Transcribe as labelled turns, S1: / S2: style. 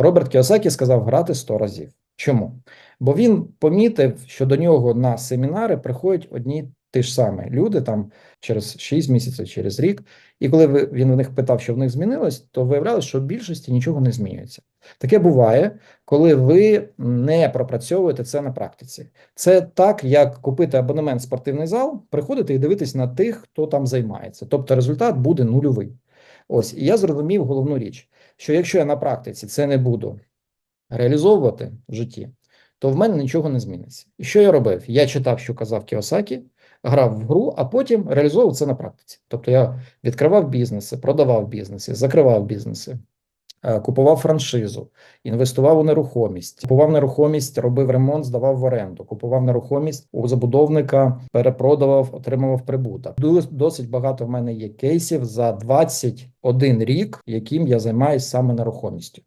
S1: Роберт Кіосакі сказав грати 100 разів. Чому? Бо він помітив, що до нього на семінари приходять одні ті ж самі люди там через 6 місяців, через рік. І коли він у них питав, що в них змінилось, то виявлялося, що в більшості нічого не змінюється. Таке буває, коли ви не пропрацьовуєте це на практиці. Це так, як купити абонемент в спортивний зал, приходити і дивитись на тих, хто там займається. Тобто результат буде нульовий. Ось, і я зрозумів головну річ, що якщо я на практиці це не буду реалізовувати в житті, то в мене нічого не зміниться. І що я робив? Я читав, що казав Кіосакі, грав в гру, а потім реалізовував це на практиці. Тобто я відкривав бізнеси, продавав бізнеси, закривав бізнеси, купував франшизу, інвестував у нерухомість, купував нерухомість, робив ремонт, здавав в оренду, купував нерухомість у забудовника, перепродавав, отримував прибуток. Досить багато в мене є кейсів за 21 рік, яким я займаюся саме нерухомістю.